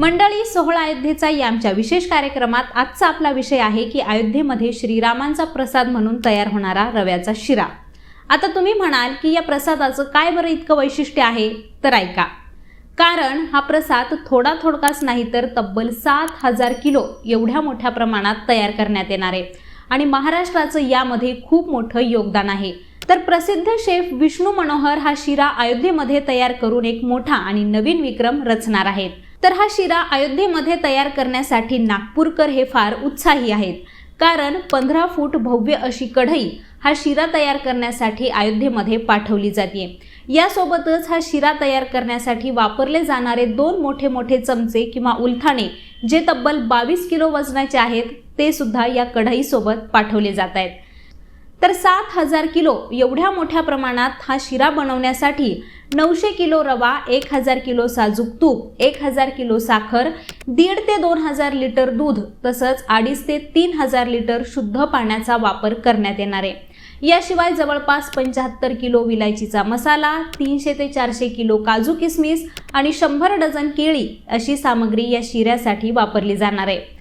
मंडळी सोहळा अयोध्येचा या आमच्या विशेष कार्यक्रमात आजचा आपला विषय आहे की अयोध्येमध्ये श्रीरामांचा प्रसाद म्हणून तयार होणारा रव्याचा शिरा. आता तुम्ही म्हणाल की या प्रसादाचं काय बरं इतकं वैशिष्ट्य आहे? तर ऐका. कारण हा प्रसाद थोडा थोडकाच नाही तर तब्बल सात हजार किलो एवढ्या मोठ्या प्रमाणात तयार करण्यात येणार आहे. आणि महाराष्ट्राचं यामध्ये खूप मोठं योगदान आहे. तर प्रसिद्ध शेफ विष्णू मनोहर हा शिरा अयोध्येमध्ये तयार करून एक मोठा आणि नवीन विक्रम रचणार आहेत. तर हा शिरा अयोध्येमध्ये तयार करण्यासाठी नागपूरकर हे फार उत्साही आहेत. कारण पंधरा फूट भव्य अशी कढई हा शिरा तयार करण्यासाठी अयोध्येमध्ये पाठवली जाते. यासोबतच हा शिरा तयार करण्यासाठी वापरले जाणारे दोन मोठे मोठे चमचे किंवा उलथाणे जे तब्बल बावीस किलो वजनाचे आहेत ते सुद्धा या कढईसोबत पाठवले जात आहेत. तर सात हजार किलो एवढ्या मोठ्या प्रमाणात हा शिरा बनवण्यासाठी नऊशे किलो रवा एक हजार किलो साजूक तूप एक हजार किलो साखर दीड ते दोन हजार लिटर दूध तसंच अडीच ते तीन हजार लिटर शुद्ध पाण्याचा वापर करण्यात येणार आहे. याशिवाय जवळपास पंच्याहत्तर किलो विलायचीचा मसाला तीनशे ते चारशे किलो काजू किसमिस आणि शंभर डझन केळी अशी सामग्री या शिऱ्यासाठी वापरली जाणार आहे.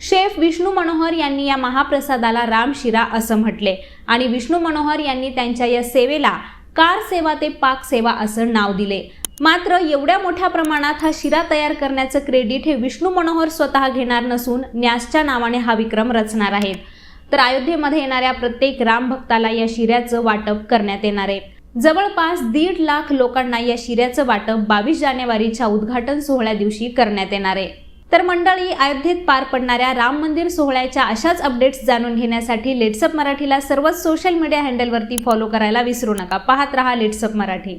शेफ विष्णू मनोहर यांनी या महाप्रसादाला रामशिरा असं म्हटले. आणि विष्णू मनोहर यांनी त्यांच्या या सेवेला कार सेवा ते पाक सेवा असं नाव दिले. मात्र एवढ्या मोठ्या प्रमाणात हा शिरा तयार करण्याचं क्रेडिट हे विष्णू मनोहर स्वतः घेणार नसून न्यासच्या नावाने हा विक्रम रचणार आहेत. तर अयोध्येमध्ये येणाऱ्या प्रत्येक राम भक्ताला या शिऱ्याचं वाटप करण्यात येणार आहे. जवळपास दीड लाख लोकांना या शिऱ्याचं वाटप बावीस जानेवारीच्या उद्घाटन सोहळ्या दिवशी करण्यात येणार आहे. तर मंडळी अयोध्येत पार पडणाऱ्या राम मंदिर सोहळ्याच्या अशाच अपडेट्स जाणून घेण्यासाठी लेट्सअप मराठीला सर्वच सोशल मीडिया हँडलवरती फॉलो करायला विसरू नका. पाहत रहा लेट्सअप मराठी.